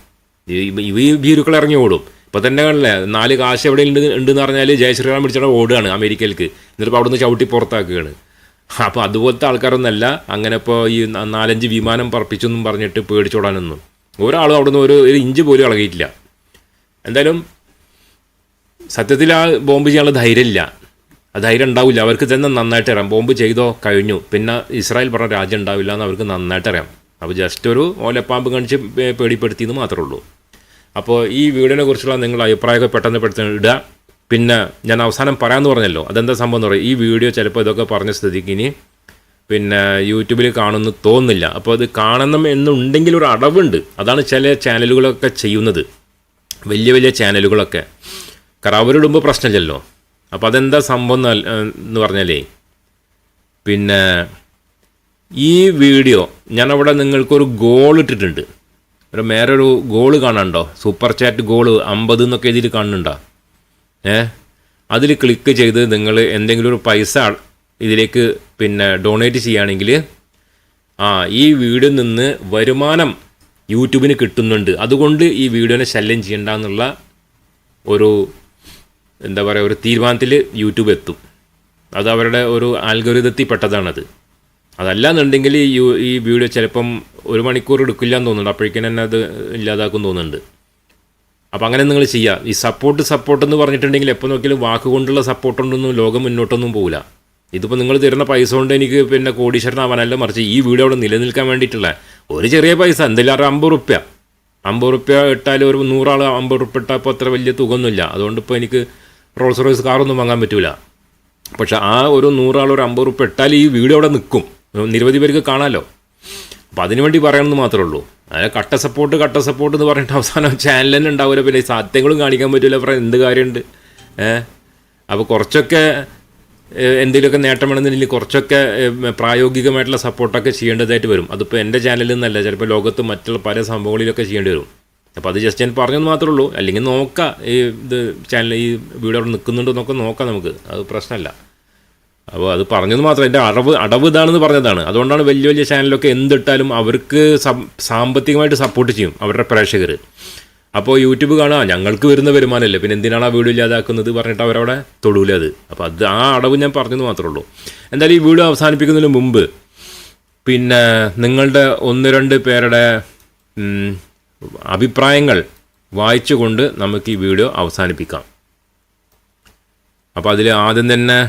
ഈ ഭീരുക്കൾ ഇറങ്ങി ഓടും. ഇപ്പോൾ തന്നെ കാണില്ലേ നാല് കാശ് എവിടെ ഉണ്ട് ഉണ്ടെന്ന് പറഞ്ഞാൽ ജയശ്രീറാം പിടിച്ചിട്ട് ഓടുകയാണ് അമേരിക്കയിലേക്ക്. എന്നിട്ട് അവിടെ നിന്ന് ചവിട്ടി പുറത്താക്കുകയാണ്. അപ്പോൾ അതുപോലത്തെ ആൾക്കാരൊന്നല്ല അങ്ങനെ ഇപ്പോൾ ഈ നാലഞ്ച് വിമാനം പറപ്പിച്ചൊന്നും പറഞ്ഞിട്ട് പേടിച്ചോടാനൊന്നും ഒരാളും അവിടെ നിന്ന് ഒരു ഒരു ഇഞ്ച് പോലും ഇളകിയിട്ടില്ല. എന്തായാലും സത്യത്തിൽ ആ ബോംബ് ചെയ്യാനുള്ള ധൈര്യമില്ല. ആ ധൈര്യം ഉണ്ടാവില്ല. അവർക്ക് തന്നെ നന്നായിട്ട് അറിയാം. ബോംബ് ചെയ്തോ കഴിഞ്ഞു. പിന്നെ ഇസ്രായേൽ പറഞ്ഞ രാജ്യം ഉണ്ടാവില്ല എന്ന് അവർക്ക് നന്നായിട്ട് അറിയാം. അപ്പോൾ ജസ്റ്റ് ഒരു ഓലപ്പാമ്പ് കാണിച്ച് പേടിപ്പെടുത്തിയെന്ന് മാത്രമേ ഉള്ളൂ. അപ്പോൾ ഈ വീഡിയോനെ കുറിച്ചുള്ള നിങ്ങളുടെ അഭിപ്രായമൊക്കെ പെട്ടെന്ന് പെട്ടെന്ന് ഇടുക. പിന്നെ ഞാൻ അവസാനം പറയാമെന്ന് പറഞ്ഞല്ലോ അതെന്താ സംഭവം എന്ന് പറയും ഈ വീഡിയോ ചിലപ്പോൾ ഇതൊക്കെ പറഞ്ഞ സ്ഥിതിക്ക് ഇനി പിന്നെ യൂട്യൂബിൽ കാണുമെന്ന് തോന്നുന്നില്ല. അപ്പോൾ അത് കാണണം എന്നുണ്ടെങ്കിൽ ഒരു അടവുണ്ട്. അതാണ് ചില ചാനലുകളൊക്കെ ചെയ്യുന്നത്. വലിയ വലിയ ചാനലുകളൊക്കെ. കാരണം അവരിടുമ്പോൾ പ്രശ്നമില്ലല്ലോ. അപ്പോൾ അതെന്താ സംഭവം എന്ന് പറഞ്ഞാലേ പിന്നെ ഈ വീഡിയോ ഞാനവിടെ നിങ്ങൾക്കൊരു ഗോൾ ഇട്ടിട്ടുണ്ട്. ഒരു മേരൊരു ഒരു ഗോൾ കാണാനുണ്ടോ? സൂപ്പർ ചാറ്റ് ഗോൾ അമ്പത് എന്നൊക്കെ ഇതിൽ കാണുന്നുണ്ടോ? ഏ? അതിൽ ക്ലിക്ക് ചെയ്ത് നിങ്ങൾ എന്തെങ്കിലും ഒരു പൈസ ഇതിലേക്ക് പിന്നെ ഡൊണേറ്റ് ചെയ്യുകയാണെങ്കിൽ ആ ഈ വീഡിയോയിൽ നിന്ന് വരുമാനം യൂട്യൂബിന് കിട്ടുന്നുണ്ട്. അതുകൊണ്ട് ഈ വീഡിയോനെ ശല്യം ചെയ്യണ്ട എന്നുള്ള ഒരു എന്താ പറയുക ഒരു തീരുമാനത്തിൽ യൂട്യൂബ് എത്തും. അത് അവരുടെ ഒരു ആൽഗോരിതത്തിൽ പെട്ടതാണത് അതല്ല എന്നുണ്ടെങ്കിൽ ഈ ഈ വീഡിയോ ചിലപ്പം ഒരു മണിക്കൂർ എടുക്കില്ല എന്ന് തോന്നുന്നുണ്ട്. അപ്പോഴേക്കും തന്നെ അത് ഇല്ലാതാക്കും തോന്നുന്നുണ്ട്. അപ്പോൾ അങ്ങനെ നിങ്ങൾ ചെയ്യുക ഈ സപ്പോർട്ട് സപ്പോർട്ട് എന്ന് പറഞ്ഞിട്ടുണ്ടെങ്കിൽ എപ്പോൾ നോക്കിയാലും വാക്കുകൊണ്ടുള്ള സപ്പോർട്ട് കൊണ്ടൊന്നും ലോകം മുന്നോട്ടൊന്നും പോകില്ല ഇതിപ്പോൾ നിങ്ങൾ തരുന്ന പൈസ കൊണ്ട് എനിക്ക് പിന്നെ കോടീശ്വരനാവാനല്ല മറിച്ച് ഈ വീഡിയോ അവിടെ നിലനിൽക്കാൻ വേണ്ടിയിട്ടുള്ള ഒരു ചെറിയ പൈസ എന്തെങ്കിലും അമ്പത് റുപ്യ. അമ്പത് റുപ്യ ഇട്ടാൽ ഒരു നൂറാൾ അമ്പത് റുപ്യ ഇട്ടാൽ ഇപ്പോൾ അത്ര വലിയ തുകയൊന്നുമില്ല. അതുകൊണ്ട് ഇപ്പോൾ എനിക്ക് റോൾസ് റോയ്സ് കാറൊന്നും വാങ്ങാൻ പറ്റില്ല പക്ഷേ ആ ഒരു നൂറാൾ ഒരു അമ്പത് റുപ്യ ഇട്ടാൽ ഈ വീഡിയോ അവിടെ നിൽക്കും. നിരവധി പേർക്ക് കാണാമല്ലോ അപ്പം അതിനുവേണ്ടി പറയണമെന്ന് മാത്രമേ ഉള്ളൂ. അതായത് കട്ട സപ്പോർട്ട് കട്ട സപ്പോർട്ട് എന്ന് പറഞ്ഞിട്ട് അവസാനം ചാനൽ തന്നെ ഉണ്ടാവില്ല പിന്നെ സത്യങ്ങളും കാണിക്കാൻ പറ്റില്ല പറയാൻ എന്ത് കാര്യമുണ്ട്? ഏഹ് അപ്പോൾ കുറച്ചൊക്കെ എന്തെങ്കിലുമൊക്കെ നേട്ടം വേണമെന്നുണ്ടെങ്കിൽ കുറച്ചൊക്കെ പ്രായോഗികമായിട്ടുള്ള സപ്പോർട്ടൊക്കെ ചെയ്യേണ്ടതായിട്ട് വരും. അതിപ്പോൾ എന്റെ ചാനലിൽ നിന്നല്ല. ചിലപ്പോൾ ലോകത്ത് മറ്റുള്ള പല സംഭവങ്ങളിലൊക്കെ ചെയ്യേണ്ടി വരും. അപ്പോൾ അത് ജസ്റ്റ് ഞാൻ പറഞ്ഞെന്ന് മാത്രമേ ഉള്ളൂ. അല്ലെങ്കിൽ നോക്കാം. ഈ ഇത് ചാനൽ ഈ വീഡിയോ അവിടെ നിൽക്കുന്നുണ്ടോ എന്നൊക്കെ നോക്കാം നമുക്ക്. അത് പ്രശ്നമല്ല. അപ്പോൾ അത് പറഞ്ഞത് മാത്രം എന്റെ അടവ് അടവ് ഇതാണെന്ന് പറഞ്ഞതാണ്. അതുകൊണ്ടാണ് വലിയ വലിയ ചാനലൊക്കെ എന്തിട്ടാലും അവർക്ക് സാമ്പത്തികമായിട്ട് സപ്പോർട്ട് ചെയ്യും അവരുടെ പ്രേക്ഷകർ അപ്പോൾ യൂട്യൂബ് കാണാം ഞങ്ങൾക്ക് വരുന്ന വരുമാനമല്ലേ പിന്നെ എന്തിനാണ് ആ വീഡിയോ ഇല്ലാതാക്കുന്നത് പറഞ്ഞിട്ട് അവരവിടെ തൊടൂല അത്. അപ്പോൾ അത് ആ അടവ് ഞാൻ പറഞ്ഞത് മാത്രമേ ഉള്ളൂ. എന്തായാലും ഈ വീഡിയോ അവസാനിപ്പിക്കുന്നതിന് മുമ്പ് പിന്നെ നിങ്ങളുടെ ഒന്ന് രണ്ട് പേരുടെ അഭിപ്രായങ്ങൾ വായിച്ചുകൊണ്ട് നമുക്ക് ഈ വീഡിയോ അവസാനിപ്പിക്കാം. അപ്പോൾ അതിൽ ആദ്യം തന്നെ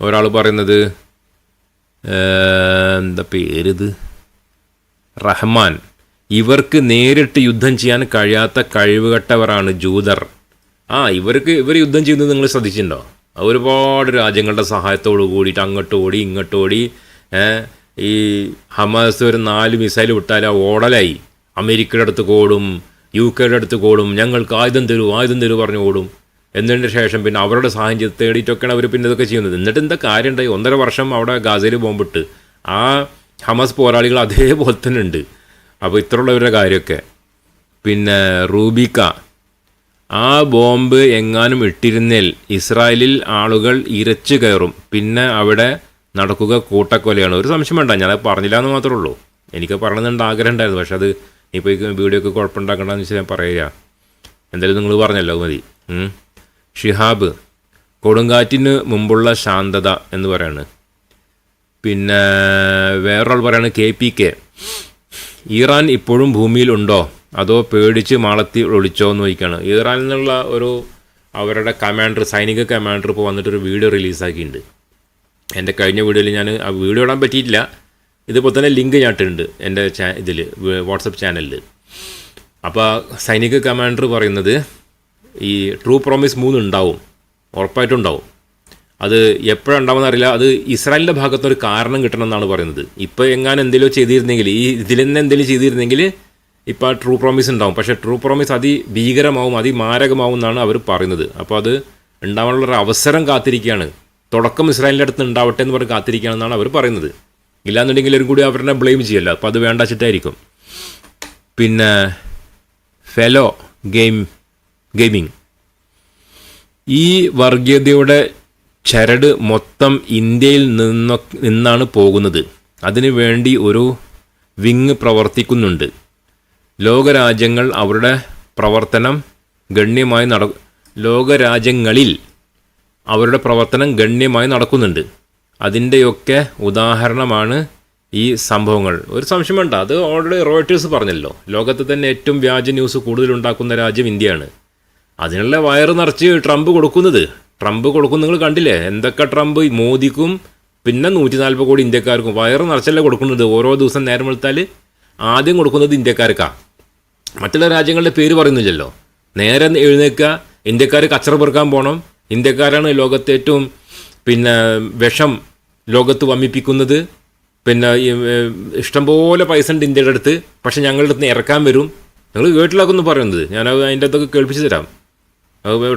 ഒരാൾ പറയുന്നത് എന്താ പേരിത്? റഹ്മാൻ. ഇവർക്ക് നേരിട്ട് യുദ്ധം ചെയ്യാൻ കഴിയാത്ത കഴിവുകെട്ടവരാണ് ജൂതർ. ആ ഇവർക്ക് ഇവർ യുദ്ധം ചെയ്യുന്നത് നിങ്ങൾ ശ്രദ്ധിച്ചിട്ടുണ്ടോ? ഒരുപാട് രാജ്യങ്ങളുടെ സഹായത്തോട് കൂടിയിട്ട് അങ്ങോട്ട് ഓടി ഇങ്ങോട്ട് ഓടി ഈ ഹമാസ് ഒരു നാല് മിസൈൽ വിട്ടാൽ ആ ഓടലായി. അമേരിക്കയുടെ അടുത്ത് ഓടും യു കെയുടെ അടുത്ത് ഓടും ഞങ്ങൾക്ക് ആയുധം തരൂ ആയുധം തരൂ പറഞ്ഞു ഓടും. എന്നതിന് ശേഷം പിന്നെ അവരുടെ സാഹചര്യം തേടിയിട്ടൊക്കെയാണ് അവർ പിന്നെ ഇതൊക്കെ ചെയ്യുന്നത്. എന്നിട്ട് എന്താ കാര്യം ഉണ്ടായി ഒന്നര വർഷം അവിടെ ഗാസയിൽ ബോംബിട്ട്. ആ ഹമസ് പോരാളികൾ അതേപോലെ തന്നെ ഉണ്ട്. അപ്പോൾ ഇത്രയുള്ളവരുടെ കാര്യമൊക്കെ. പിന്നെ റൂബിക്ക. ആ ബോംബ് എങ്ങാനും ഇട്ടിരുന്നേൽ ഇസ്രായേലിൽ ആളുകൾ ഇരച്ചു കയറും. പിന്നെ അവിടെ നടക്കുക കൂട്ടക്കൊലയാണ്. ഒരു സംശയം വേണ്ട. ഞാൻ പറഞ്ഞില്ല എന്ന് മാത്രമേ ഉള്ളൂ. എനിക്ക് പറയണമെന്നുണ്ട് ആഗ്രഹം ഉണ്ടായിരുന്നു പക്ഷെ അത് ഇപ്പോൾ ഈ വീഡിയോ ഒക്കെ കുഴപ്പമുണ്ടാക്കണ്ടെന്ന് വെച്ചാൽ ഞാൻ പറയുക. എന്തായാലും നിങ്ങൾ പറഞ്ഞല്ലോ മതി. ഷിഹാബ് കൊടുങ്കാറ്റിന് മുമ്പുള്ള ശാന്തത എന്ന് പറയാണ്. പിന്നെ വേറൊരാൾ പറയാണ് കെ പി കെ. ഇറാൻ ഇപ്പോഴും ഭൂമിയിൽ ഉണ്ടോ? അതോ പേടിച്ച് മാളത്തി ഒളിച്ചോ എന്ന് ചോദിക്കുകയാണ് ഇറാനിൽ നിന്നുള്ള ഒരു അവരുടെ കമാൻഡർ സൈനിക കമാൻഡർ ഇപ്പോൾ വന്നിട്ടൊരു വീഡിയോ റിലീസാക്കിയിട്ടുണ്ട്. എന്റെ കഴിഞ്ഞ വീഡിയോയിൽ ഞാൻ ആ വീഡിയോ ഇടാൻ പറ്റിയിട്ടില്ല. ഇതിപ്പോൾ തന്നെ ലിങ്ക് ഞാൻ ഇട്ടിട്ടുണ്ട് എന്റെ ചാ ഇതിൽ വാട്സപ്പ് ചാനലിൽ അപ്പോൾ സൈനിക കമാൻഡർ പറയുന്നത് ഈ ട്രൂ പ്രോമിസ് മൂന്ന് ഉണ്ടാവും ഉണ്ടാവും അത് എപ്പോഴുണ്ടാവുമെന്ന് അറിയില്ല. അത് ഇസ്രായേലിന്റെ ഭാഗത്തൊരു കാരണം കിട്ടണം എന്നാണ് പറയുന്നത്. ഇപ്പോൾ എങ്ങാനും എന്തെങ്കിലും ചെയ്തിരുന്നെങ്കിൽ ഈ ഇതിൽ തന്നെ എന്തെങ്കിലും ചെയ്തിരുന്നെങ്കിൽ ഇപ്പോൾ ട്രൂ പ്രോമിസ് ഉണ്ടാവും. പക്ഷേ ട്രൂ പ്രോമിസ് അതി അതിഭീകരമാവും അതിമാരകമാവും എന്നാണ് അവർ പറയുന്നത്. അപ്പോൾ അത് ഉണ്ടാവാനുള്ള ഒരു അവസരം കാത്തിരിക്കുകയാണ്. തുടക്കം ഇസ്രായേലിന്റെ അടുത്ത് ഉണ്ടാവട്ടെ എന്ന് പറഞ്ഞ് കാത്തിരിക്കുകയാണെന്നാണ് അവർ പറയുന്നത്. ഇല്ലാന്നുണ്ടെങ്കിൽ ഒരു കൂടി അവരെ ബ്ലെയിം ചെയ്യല്ലോ. അപ്പോൾ അത് വേണ്ട ചിട്ടായിരിക്കും പിന്നെ ഫെലോ ഗെയിം ഗെയിമിംഗ് ഈ വർഗീയതയുടെ ചരട് മൊത്തം ഇന്ത്യയിൽ നിന്ന നിന്നാണ് പോകുന്നത്. അതിനു വേണ്ടി ഒരു വിങ് പ്രവർത്തിക്കുന്നുണ്ട്. ലോകരാജ്യങ്ങൾ അവരുടെ പ്രവർത്തനം ഗണ്യമായി നട ലോകരാജ്യങ്ങളിൽ അവരുടെ പ്രവർത്തനം ഗണ്യമായി നടക്കുന്നുണ്ട്. അതിന്റെയൊക്കെ ഉദാഹരണമാണ് ഈ സംഭവങ്ങൾ. ഒരു സംശയം വേണ്ട അത് ഓൾറെഡി റോയിട്ടേഴ്സ് പറഞ്ഞല്ലോ. ലോകത്ത് തന്നെ ഏറ്റവും വ്യാജ ന്യൂസ് കൂടുതലുണ്ടാക്കുന്ന രാജ്യം ഇന്ത്യയാണ്. അതിനുള്ള വയറ് നിറച്ച് ട്രംപ് കൊടുക്കുന്നത്? ട്രംപ് കൊടുക്കും നിങ്ങൾ കണ്ടില്ലേ? എന്തൊക്കെ ട്രംപ്? മോദിക്കും പിന്നെ നൂറ്റി നാൽപ്പത് കോടി ഇന്ത്യക്കാർക്കും വയറ് നിറച്ചല്ലേ കൊടുക്കുന്നത്? ഓരോ ദിവസം നേരം വെളുത്താൽ ആദ്യം കൊടുക്കുന്നത് ഇന്ത്യക്കാർക്കാണ് മറ്റുള്ള രാജ്യങ്ങളുടെ പേര് പറയുന്നില്ലല്ലോ. നേരെ എഴുന്നേൽക്കുക ഇന്ത്യക്കാർ കച്ചറ പെറുക്കാൻ പോകണം ഇന്ത്യക്കാരാണ് ലോകത്തെ ഏറ്റവും പിന്നെ വിഷം ലോകത്ത് വമ്മിപ്പിക്കുന്നത്. പിന്നെ ഇഷ്ടംപോലെ പൈസ ഉണ്ട് ഇന്ത്യയുടെ അടുത്ത്. പക്ഷെ ഞങ്ങളുടെ അടുത്ത് ഇറക്കാൻ വരും. നിങ്ങൾ കേട്ടിലാക്കുന്നു പറയുന്നത്. ഞാനത് അതിന്റെ അകത്തൊക്കെ കേൾപ്പിച്ച് തരാം.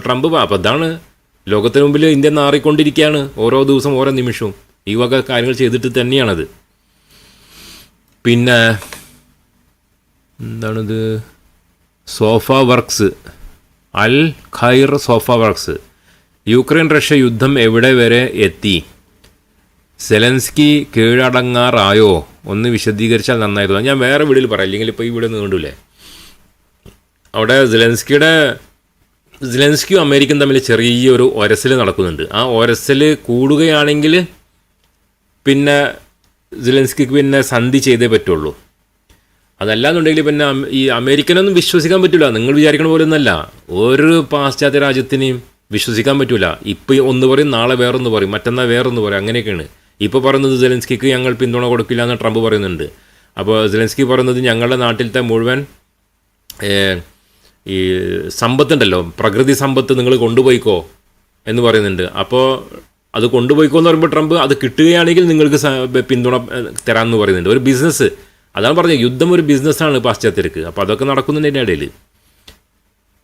ട്രംപ് അപ്പം അതാണ് ലോകത്തിന് മുമ്പിൽ ഇന്ത്യ നാറിക്കൊണ്ടിരിക്കുകയാണ് ഓരോ ദിവസം ഓരോ നിമിഷവും. ഈ വക കാര്യങ്ങൾ ചെയ്തിട്ട് തന്നെയാണത്. പിന്നെ എന്താണിത്? Sofa works. അൽ ഖൈർ സോഫ വർക്ക്സ്. യുക്രൈൻ റഷ്യ യുദ്ധം എവിടെ വരെ എത്തി? സെലൻസ്കി കീഴടങ്ങാറായോ? ഒന്ന് വിശദീകരിച്ചാൽ നന്നായിരുന്നു. ഞാൻ വേറെ വീഡിയോയിൽ പറയാം. അല്ലെങ്കിൽ ഇപ്പോൾ ഈ വീട് നീണ്ടൂലേ. അവിടെ സെലൻസ്കിയുടെ സെലൻസ്കിയും അമേരിക്കയും തമ്മിൽ ചെറിയൊരു ഒരസൽ നടക്കുന്നുണ്ട്. ആ ഒരസൽ കൂടുകയാണെങ്കിൽ പിന്നെ സിലൻസ്കിക്ക് പിന്നെ സന്ധി ചെയ്തേ പറ്റുള്ളൂ. അതല്ലാന്നുണ്ടെങ്കിൽ പിന്നെ ഈ അമേരിക്കനൊന്നും വിശ്വസിക്കാൻ പറ്റില്ല നിങ്ങൾ വിചാരിക്കണ പോലെ ഒന്നല്ല ഒരു പാശ്ചാത്യ രാജ്യത്തിനെയും വിശ്വസിക്കാൻ പറ്റില്ല ഇപ്പം ഒന്ന് പറയും നാളെ വേറൊന്ന് പറയും മറ്റന്നാൾ വേറൊന്ന് പറയും. അങ്ങനെയൊക്കെയാണ്. ഇപ്പോൾ പറയുന്നത് സെലൻസ്കിക്ക് ഞങ്ങൾ പിന്തുണ കൊടുക്കില്ല എന്ന് ട്രംപ് പറയുന്നുണ്ട്. അപ്പോൾ സെലൻസ്കി പറയുന്നത് ഞങ്ങളുടെ നാട്ടിലത്തെ മുഴുവൻ ഈ സമ്പത്തുണ്ടല്ലോ പ്രകൃതി സമ്പത്ത് നിങ്ങൾ കൊണ്ടുപോയിക്കോ എന്ന് പറയുന്നുണ്ട്. അപ്പോൾ അത് കൊണ്ടുപോയിക്കോ എന്ന് പറയുമ്പോൾ ട്രംപ് അത് കിട്ടുകയാണെങ്കിൽ നിങ്ങൾക്ക് പിന്തുണ തരാമെന്ന് പറയുന്നുണ്ട്. ഒരു ബിസിനസ് അതാണ് പറഞ്ഞത് യുദ്ധം ഒരു ബിസിനസ്സാണ് പാശ്ചാത്യർക്ക് അപ്പോൾ അതൊക്കെ നടക്കുന്നുണ്ട് അതിന്റെ ഇടയിൽ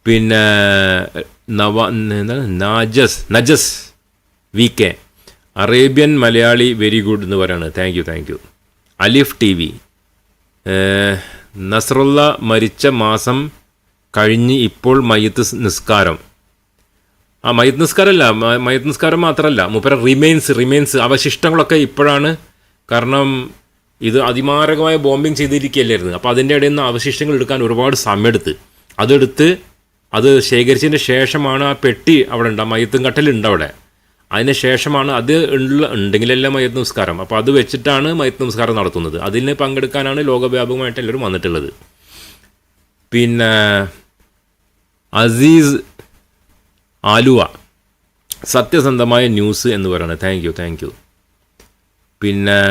പിന്നെ നവ നാജസ് നജസ് V K Arabian Malayali very good എന്ന് പറയാണ്. Thank you thank you Alif T V. Nasrallah മരിച്ച മാസം കഴിഞ്ഞ് ഇപ്പോൾ മയ്യത്ത് നിസ്കാരം. ആ മയ്യത്ത് നിസ്കാരമല്ല അല്ല മയ്യത്ത് നിസ്കാരം മാത്രമല്ല മൂപ്പര റിമെയിൻസ് റിമെയിൻസ് അവശിഷ്ടങ്ങളൊക്കെ ഇപ്പോഴാണ്. കാരണം ഇത് അതിമാരകമായ ബോംബിങ് ചെയ്തിരിക്കുകയല്ലായിരുന്നു. അപ്പോൾ അതിന്റെ ഇടയിൽ നിന്ന് അവശിഷ്ടങ്ങൾ എടുക്കാൻ ഒരുപാട് സമയമെടുത്ത്. അതെടുത്ത് അത് ശേഖരിച്ചതിന് ശേഷമാണ് ആ പെട്ടി അവിടെ ഉണ്ട് ആ മയത്തും കട്ടലുണ്ട് അവിടെ. അതിന് ശേഷമാണ് അത് ഉള്ള ഉണ്ടെങ്കിലല്ല മയത്ത് നമസ്കാരം അപ്പോൾ അത് വെച്ചിട്ടാണ് മയത്ത് നമസ്കാരം നടത്തുന്നത്. അതിന് പങ്കെടുക്കാനാണ് ലോകവ്യാപകമായിട്ട് എല്ലാവരും വന്നിട്ടുള്ളത്. പിന്നെ അസീസ് ആലുവ. സത്യസന്ധമായ ന്യൂസ് എന്ന് പറയുന്നത് താങ്ക് യു താങ്ക് യു പിന്നെ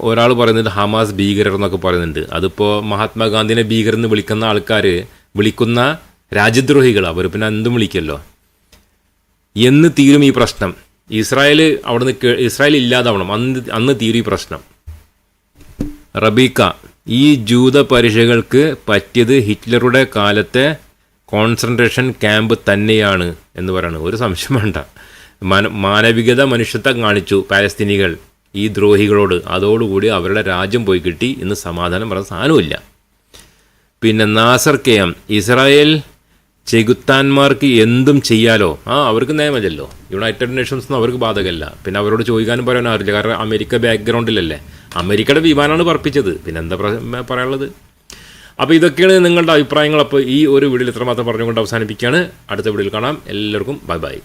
ഒരാൾ പറയുന്നത് ഹമാസ് ഭീകരർ എന്നൊക്കെ പറയുന്നുണ്ട്. അതിപ്പോൾ മഹാത്മാഗാന്ധിനെ ഭീകരർ എന്ന് വിളിക്കുന്ന ആൾക്കാർ വിളിക്കുന്ന രാജ്യദ്രോഹികൾ അവർ പിന്നെ എന്തും വിളിക്കല്ലോ. എന്ന് തീരും ഈ പ്രശ്നം. ഇസ്രായേൽ അവിടുന്ന് ഇസ്രായേൽ ഇല്ലാതാവണം. അന്ന് അന്ന് തീരും ഈ പ്രശ്നം. റബീക്ക ഈ ജൂത പരീക്ഷകൾക്ക് പറ്റിയത് ഹിറ്റ്ലറുടെ കാലത്തെ കോൺസെൻട്രേഷൻ ക്യാമ്പ് തന്നെയാണ് എന്ന് പറയുന്നത് ഒരു സംശയം വേണ്ട. മന മാനവികത മനുഷ്യത്വം കാണിച്ചു പാലസ്തീനികൾ ഈ ദ്രോഹികളോട്. അതോടുകൂടി അവരുടെ രാജ്യം പോയി കിട്ടി ഇന്ന് സമാധാനം പറഞ്ഞ സാധനമില്ല പിന്നെ നാസർ കെ എം ഇസ്രായേൽ ചെകുത്താന്മാർക്ക് എന്തും ചെയ്യാലോ? ആ അവർക്ക് നിയമമല്ലല്ലോ. യുണൈറ്റഡ് നേഷൻസ് ഒന്നും അവർക്ക് ബാധകമല്ല. പിന്നെ അവരോട് ചോദിക്കാനും പറയാനും അറിയില്ല കാരണം അമേരിക്ക ബാക്ക്ഗ്രൗണ്ടിലല്ലേ അമേരിക്കയുടെ വിമാനമാണ് പറപ്പിച്ചത്. പിന്നെ എന്താ പറയാനുള്ളത്? അപ്പോൾ ഇതൊക്കെയാണ് നിങ്ങളുടെ അഭിപ്രായങ്ങൾ. അപ്പോൾ ഈ ഒരു വീഡിയോയിൽ ഇത്രമാത്രം പറഞ്ഞുകൊണ്ട് അവസാനിപ്പിക്കുകയാണ്. അടുത്ത വീഡിയോയിൽ കാണാം. എല്ലാവർക്കും ബൈ ബൈ.